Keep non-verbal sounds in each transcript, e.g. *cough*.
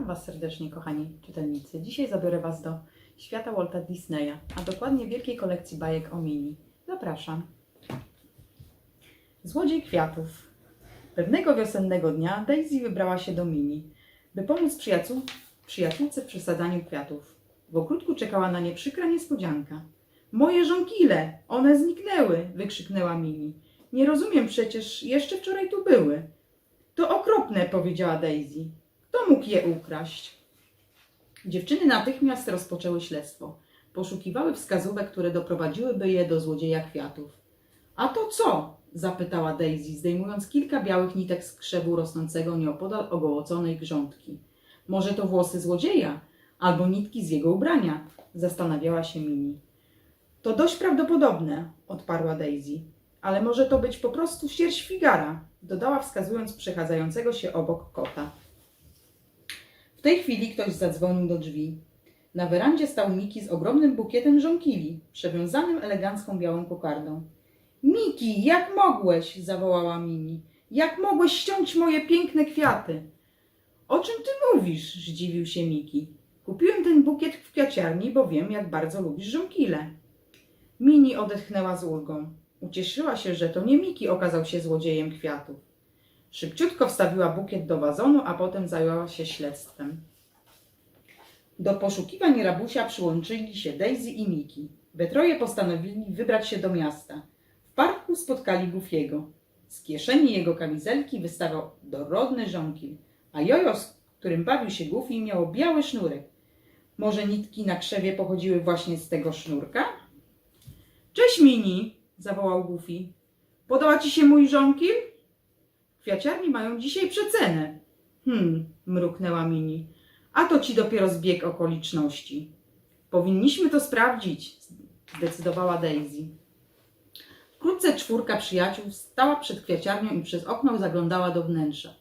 Witam Was serdecznie, kochani czytelnicy. Dzisiaj zabiorę Was do świata Walta Disneya, a dokładnie wielkiej kolekcji bajek o Mini. Zapraszam. Złodziej kwiatów. Pewnego wiosennego dnia Daisy wybrała się do Mini, by pomóc przyjaciół, przyjaciółce w przesadzaniu kwiatów. W ogródku czekała na nie przykra niespodzianka. Moje żonkile! One zniknęły! wykrzyknęła Mini. Nie rozumiem przecież, jeszcze wczoraj tu były. To okropne, powiedziała Daisy. Kto mógł je ukraść? Dziewczyny natychmiast rozpoczęły śledztwo. Poszukiwały wskazówek, które doprowadziłyby je do złodzieja kwiatów. A to co? zapytała Daisy, zdejmując kilka białych nitek z krzewu rosnącego nieopodal ogołoconej grządki. Może to włosy złodzieja, albo nitki z jego ubrania, zastanawiała się Mini. To dość prawdopodobne, odparła Daisy. Ale może to być po prostu sierść figara, dodała wskazując przechadzającego się obok kota. W tej chwili ktoś zadzwonił do drzwi. Na werandzie stał Miki z ogromnym bukietem żonkili, przewiązanym elegancką białą kokardą. Miki, jak mogłeś? zawołała Mini. Jak mogłeś ściąć moje piękne kwiaty? O czym ty mówisz? zdziwił się Miki. Kupiłem ten bukiet w kwiaciarni, bo wiem, jak bardzo lubisz żonkile. Mini odetchnęła z ulgą. Ucieszyła się, że to nie Miki okazał się złodziejem kwiatów. Szybciutko wstawiła bukiet do wazonu, a potem zajęła się śledztwem. Do poszukiwań rabusia przyłączyli się Daisy i Miki. We troje postanowili wybrać się do miasta. W parku spotkali Goofiego. Z kieszeni jego kamizelki wystawał dorodny żonkil, a jojo, z którym bawił się Goofy, miało biały sznurek. Może nitki na krzewie pochodziły właśnie z tego sznurka? Cześć Mini, zawołał Goofy. Podoba ci się mój żonkil? Kwiaciarni mają dzisiaj przecenę. Hmm, mruknęła Mini. A to ci dopiero zbieg okoliczności. Powinniśmy to sprawdzić, zdecydowała Daisy. Wkrótce czwórka przyjaciół stała przed kwiaciarnią i przez okno zaglądała do wnętrza.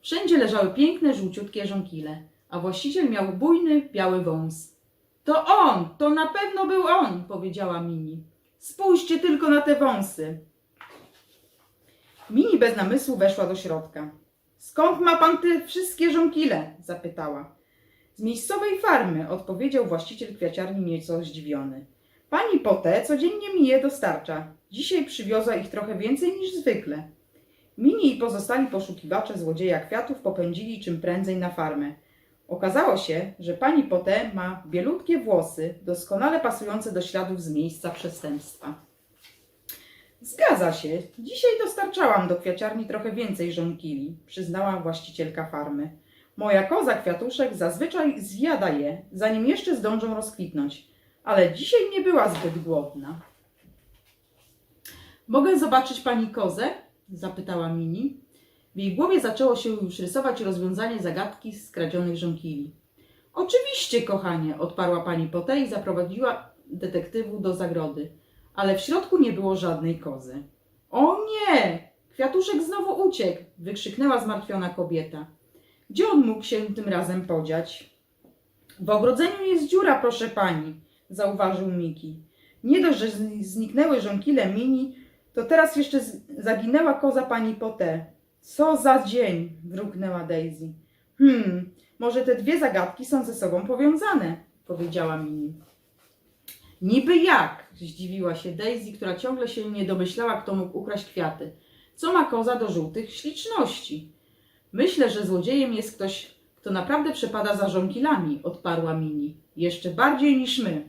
Wszędzie leżały piękne, żółciutkie żonkile, a właściciel miał bujny, biały wąs. To on, to na pewno był on, powiedziała Mini. Spójrzcie tylko na te wąsy. Mini bez namysłu weszła do środka. Skąd ma pan te wszystkie żonkile? zapytała. Z miejscowej farmy, odpowiedział właściciel kwiaciarni nieco zdziwiony. Pani Potę codziennie mi je dostarcza. Dzisiaj przywiozła ich trochę więcej niż zwykle. Mini i pozostali poszukiwacze złodzieja kwiatów popędzili czym prędzej na farmę. Okazało się, że pani Potę ma bielutkie włosy, doskonale pasujące do śladów z miejsca przestępstwa. Zgadza się. Dzisiaj dostarczałam do kwiaciarni trochę więcej żonkili, przyznała właścicielka farmy. Moja koza kwiatuszek zazwyczaj zjada je, zanim jeszcze zdążą rozkwitnąć, ale dzisiaj nie była zbyt głodna. Mogę zobaczyć pani kozę? zapytała Mini. W jej głowie zaczęło się już rysować rozwiązanie zagadki skradzionych żonkili. Oczywiście, kochanie, odparła pani Potej i zaprowadziła detektywu do zagrody ale w środku nie było żadnej kozy. O nie! Kwiatuszek znowu uciekł! wykrzyknęła zmartwiona kobieta. Gdzie on mógł się tym razem podziać? W ogrodzeniu jest dziura, proszę pani, zauważył Miki. Nie dość, że zni- zniknęły żonkile mini, to teraz jeszcze zaginęła koza pani Potę. Co za dzień! mruknęła Daisy. Hmm, może te dwie zagadki są ze sobą powiązane, powiedziała Mini. Niby jak? Zdziwiła się Daisy, która ciągle się nie domyślała, kto mógł ukraść kwiaty. Co ma koza do żółtych śliczności? Myślę, że złodziejem jest ktoś, kto naprawdę przepada za żonkilami, odparła Mini. Jeszcze bardziej niż my.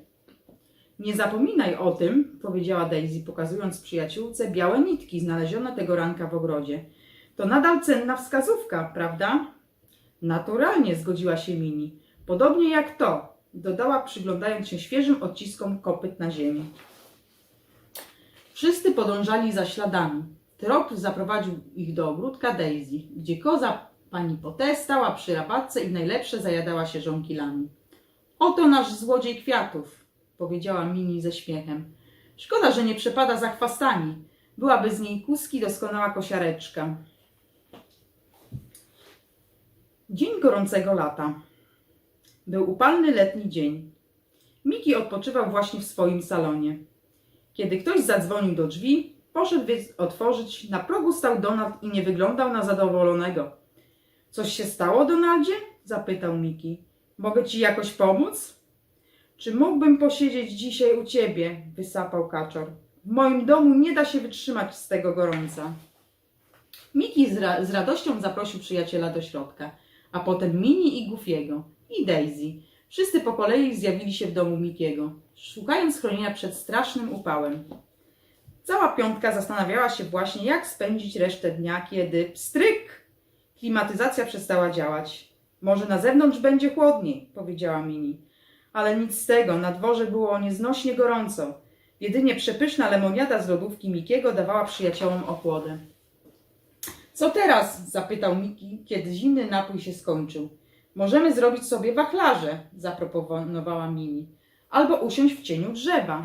Nie zapominaj o tym, powiedziała Daisy, pokazując przyjaciółce białe nitki znalezione tego ranka w ogrodzie. To nadal cenna wskazówka, prawda? Naturalnie, zgodziła się Mini. Podobnie jak to, dodała, przyglądając się świeżym odciskom kopyt na ziemi. Wszyscy podążali za śladami. Trop zaprowadził ich do ogródka Daisy, gdzie koza pani Potę stała przy rabatce i najlepsze zajadała się żonkilami. Oto nasz złodziej kwiatów, powiedziała Mini ze śmiechem. Szkoda, że nie przepada za chwastami. Byłaby z niej kuski doskonała kosiareczka. Dzień gorącego lata. Był upalny letni dzień. Miki odpoczywał właśnie w swoim salonie. Kiedy ktoś zadzwonił do drzwi, poszedł więc otworzyć. Na progu stał Donald i nie wyglądał na zadowolonego. Coś się stało, Donaldzie? Zapytał Miki. Mogę ci jakoś pomóc? Czy mógłbym posiedzieć dzisiaj u ciebie? Wysapał kaczor. W moim domu nie da się wytrzymać z tego gorąca. Miki z, ra- z radością zaprosił przyjaciela do środka, a potem Mini i Goofiego i Daisy. Wszyscy po kolei zjawili się w domu Mikiego, szukając schronienia przed strasznym upałem. Cała piątka zastanawiała się właśnie, jak spędzić resztę dnia, kiedy pstryk! Klimatyzacja przestała działać. Może na zewnątrz będzie chłodniej, powiedziała Mini. Ale nic z tego, na dworze było nieznośnie gorąco. Jedynie przepyszna lemoniada z lodówki Mikiego dawała przyjaciołom ochłodę. Co teraz? zapytał Miki, kiedy zimny napój się skończył. Możemy zrobić sobie wachlarze, zaproponowała Mini. Albo usiąść w cieniu drzewa.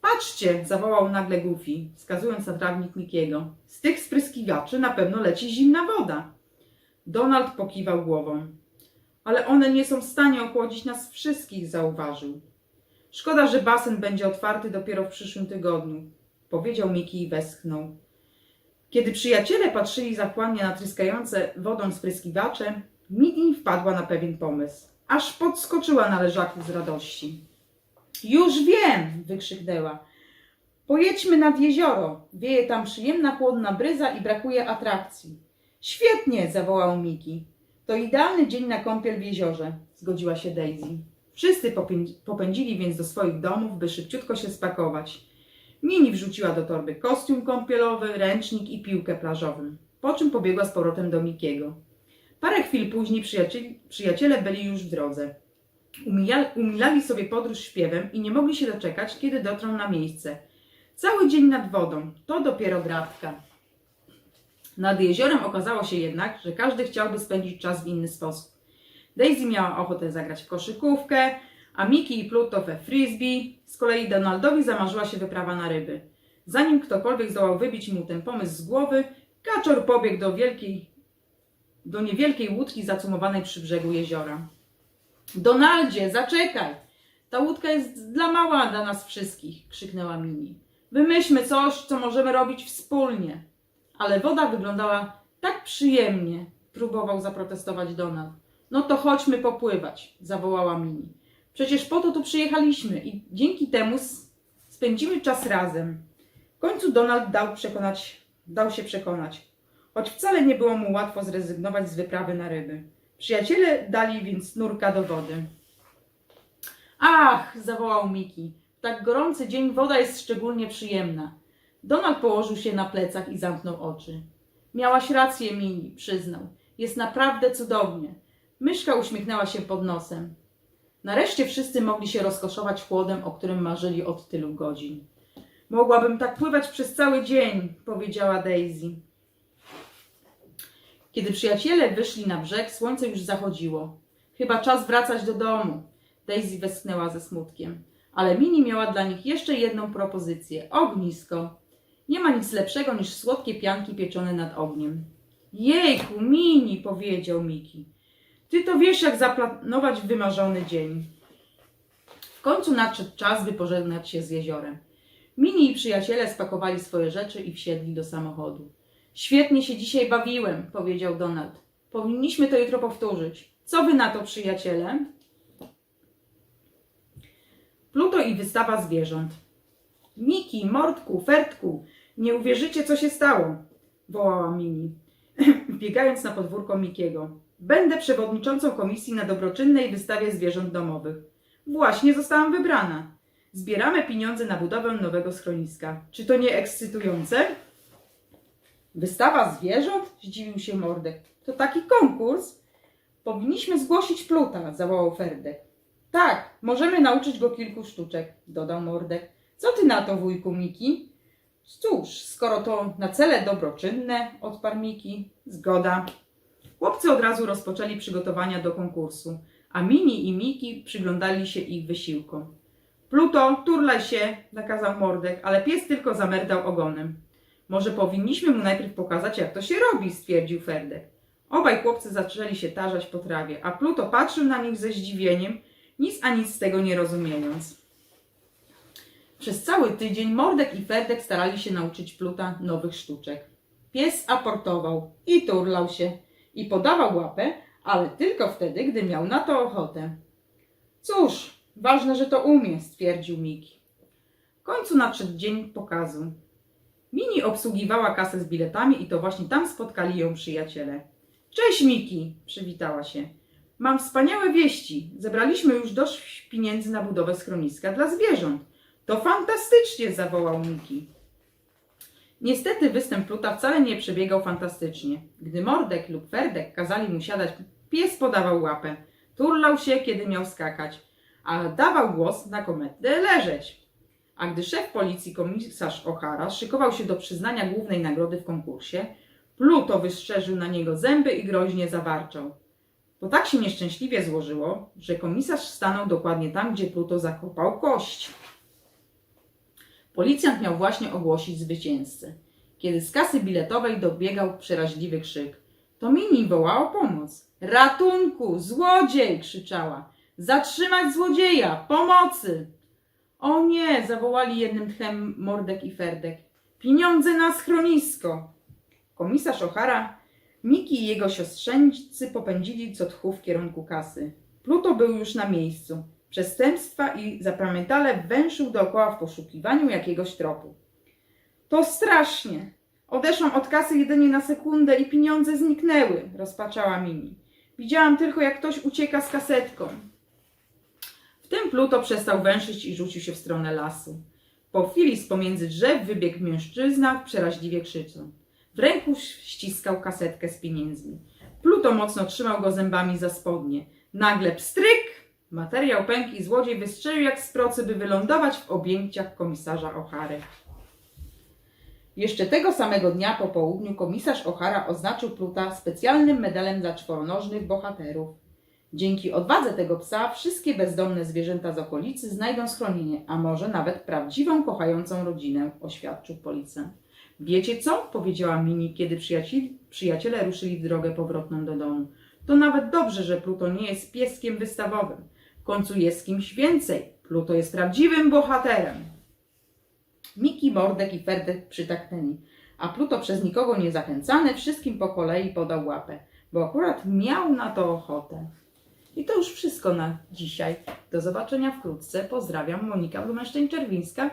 Patrzcie, zawołał nagle Goofy, wskazując na trawnik Mikiego. Z tych spryskiwaczy na pewno leci zimna woda. Donald pokiwał głową. Ale one nie są w stanie ochłodzić nas wszystkich, zauważył. Szkoda, że basen będzie otwarty dopiero w przyszłym tygodniu, powiedział Miki i westchnął. Kiedy przyjaciele patrzyli zachłannie na tryskające wodą spryskiwacze, Mini wpadła na pewien pomysł. Aż podskoczyła na leżaku z radości. Już wiem! wykrzyknęła. Pojedźmy nad jezioro. Wieje tam przyjemna, chłodna bryza i brakuje atrakcji. Świetnie! zawołał Miki. To idealny dzień na kąpiel w jeziorze, zgodziła się Daisy. Wszyscy popę- popędzili więc do swoich domów, by szybciutko się spakować. Mini wrzuciła do torby kostium kąpielowy, ręcznik i piłkę plażową, po czym pobiegła z powrotem do Mikiego. Parę chwil później przyjaciele byli już w drodze. Umilali sobie podróż śpiewem i nie mogli się doczekać, kiedy dotrą na miejsce. Cały dzień nad wodą, to dopiero gratka. Nad jeziorem okazało się jednak, że każdy chciałby spędzić czas w inny sposób. Daisy miała ochotę zagrać w koszykówkę, a Miki i Pluto we frisbee. Z kolei Donaldowi zamarzyła się wyprawa na ryby. Zanim ktokolwiek zdołał wybić mu ten pomysł z głowy, kaczor pobiegł do wielkiej, do niewielkiej łódki zacumowanej przy brzegu jeziora. Donaldzie, zaczekaj! Ta łódka jest dla mała dla nas wszystkich, krzyknęła Mini. Wymyślmy coś, co możemy robić wspólnie. Ale woda wyglądała tak przyjemnie, próbował zaprotestować Donald. No to chodźmy popływać, zawołała Mini. Przecież po to tu przyjechaliśmy i dzięki temu spędzimy czas razem. W końcu Donald dał, przekonać, dał się przekonać, choć wcale nie było mu łatwo zrezygnować z wyprawy na ryby. Przyjaciele dali więc nurka do wody. Ach, zawołał Miki. W tak gorący dzień woda jest szczególnie przyjemna. Donald położył się na plecach i zamknął oczy. Miałaś rację, Mini, przyznał. Jest naprawdę cudownie. Myszka uśmiechnęła się pod nosem. Nareszcie wszyscy mogli się rozkoszować chłodem, o którym marzyli od tylu godzin. Mogłabym tak pływać przez cały dzień, powiedziała Daisy. Kiedy przyjaciele wyszli na brzeg, słońce już zachodziło. Chyba czas wracać do domu. Daisy westchnęła ze smutkiem. Ale Mini miała dla nich jeszcze jedną propozycję. Ognisko. Nie ma nic lepszego niż słodkie pianki pieczone nad ogniem. Jejku, Mini, powiedział Miki. Ty to wiesz, jak zaplanować wymarzony dzień. W końcu nadszedł czas wypożegnać się z jeziorem. Mini i przyjaciele spakowali swoje rzeczy i wsiedli do samochodu. Świetnie się dzisiaj bawiłem, powiedział Donald. Powinniśmy to jutro powtórzyć. Co wy na to, przyjaciele? Pluto i wystawa zwierząt. Miki, Mordku, Fertku, nie uwierzycie, co się stało, wołała Mini, *clears throat* biegając na podwórko Mikiego. Będę przewodniczącą komisji na dobroczynnej wystawie zwierząt domowych. Właśnie zostałam wybrana. Zbieramy pieniądze na budowę nowego schroniska. Czy to nie ekscytujące? Wystawa zwierząt? Zdziwił się Mordek. To taki konkurs? Powinniśmy zgłosić Pluta, zawołał Ferdek. Tak, możemy nauczyć go kilku sztuczek, dodał Mordek. Co ty na to, wujku Miki? Cóż, skoro to na cele dobroczynne, odparł Miki. Zgoda. Chłopcy od razu rozpoczęli przygotowania do konkursu, a Mini i Miki przyglądali się ich wysiłkom. Pluto, turlaj się, nakazał Mordek, ale pies tylko zamerdał ogonem. Może powinniśmy mu najpierw pokazać, jak to się robi, stwierdził Ferdek. Obaj chłopcy zaczęli się tarzać po trawie, a Pluto patrzył na nich ze zdziwieniem, nic a nic z tego nie rozumiejąc. Przez cały tydzień Mordek i Ferdek starali się nauczyć Pluta nowych sztuczek. Pies aportował i turlał się i podawał łapę, ale tylko wtedy, gdy miał na to ochotę. Cóż, ważne, że to umie, stwierdził Miki. W końcu nadszedł dzień pokazu. Mini obsługiwała kasę z biletami i to właśnie tam spotkali ją przyjaciele. Cześć Miki, przywitała się. Mam wspaniałe wieści. Zebraliśmy już dość pieniędzy na budowę schroniska dla zwierząt. To fantastycznie, zawołał Miki. Niestety występ Pluta wcale nie przebiegał fantastycznie. Gdy Mordek lub Ferdek kazali mu siadać, pies podawał łapę. Turlał się, kiedy miał skakać, a dawał głos na kometę leżeć. A gdy szef policji, komisarz O'Hara, szykował się do przyznania głównej nagrody w konkursie, Pluto wyszczerzył na niego zęby i groźnie zawarczał. To tak się nieszczęśliwie złożyło, że komisarz stanął dokładnie tam, gdzie Pluto zakopał kość. Policjant miał właśnie ogłosić zwycięzcę, kiedy z kasy biletowej dobiegał przeraźliwy krzyk. To Mini woła o pomoc. Ratunku! Złodziej! krzyczała. Zatrzymać złodzieja! Pomocy! O nie! zawołali jednym tchem Mordek i Ferdek. Pieniądze na schronisko! Komisarz O'Hara, Miki i jego siostrzeńcy popędzili co tchu w kierunku kasy. Pluto był już na miejscu przestępstwa i zapamiętale węszył dookoła w poszukiwaniu jakiegoś tropu. To strasznie! Odeszłam od kasy jedynie na sekundę i pieniądze zniknęły, rozpaczała Mini. Widziałam tylko, jak ktoś ucieka z kasetką. W tym Pluto przestał węszyć i rzucił się w stronę lasu. Po chwili z pomiędzy drzew wybiegł mężczyzna, przeraźliwie krzycząc. W ręku ściskał kasetkę z pieniędzmi. Pluto mocno trzymał go zębami za spodnie. Nagle pstryk! Materiał pękł i złodziej wystrzelił jak z procy, by wylądować w objęciach komisarza O'Hary. Jeszcze tego samego dnia po południu komisarz O'Hara oznaczył Pluta specjalnym medalem dla czworonożnych bohaterów. Dzięki odwadze tego psa wszystkie bezdomne zwierzęta z okolicy znajdą schronienie, a może nawet prawdziwą, kochającą rodzinę, oświadczył policjant. Wiecie co? powiedziała Mini, kiedy przyjaciel, przyjaciele ruszyli w drogę powrotną do domu. To nawet dobrze, że Pluto nie jest pieskiem wystawowym. W końcu jest kimś więcej. Pluto jest prawdziwym bohaterem. Miki, Mordek i Ferdek przytaknęli, a Pluto przez nikogo nie zachęcany wszystkim po kolei podał łapę, bo akurat miał na to ochotę. I to już wszystko na dzisiaj. Do zobaczenia wkrótce. Pozdrawiam, Monika Blumensztejn-Czerwińska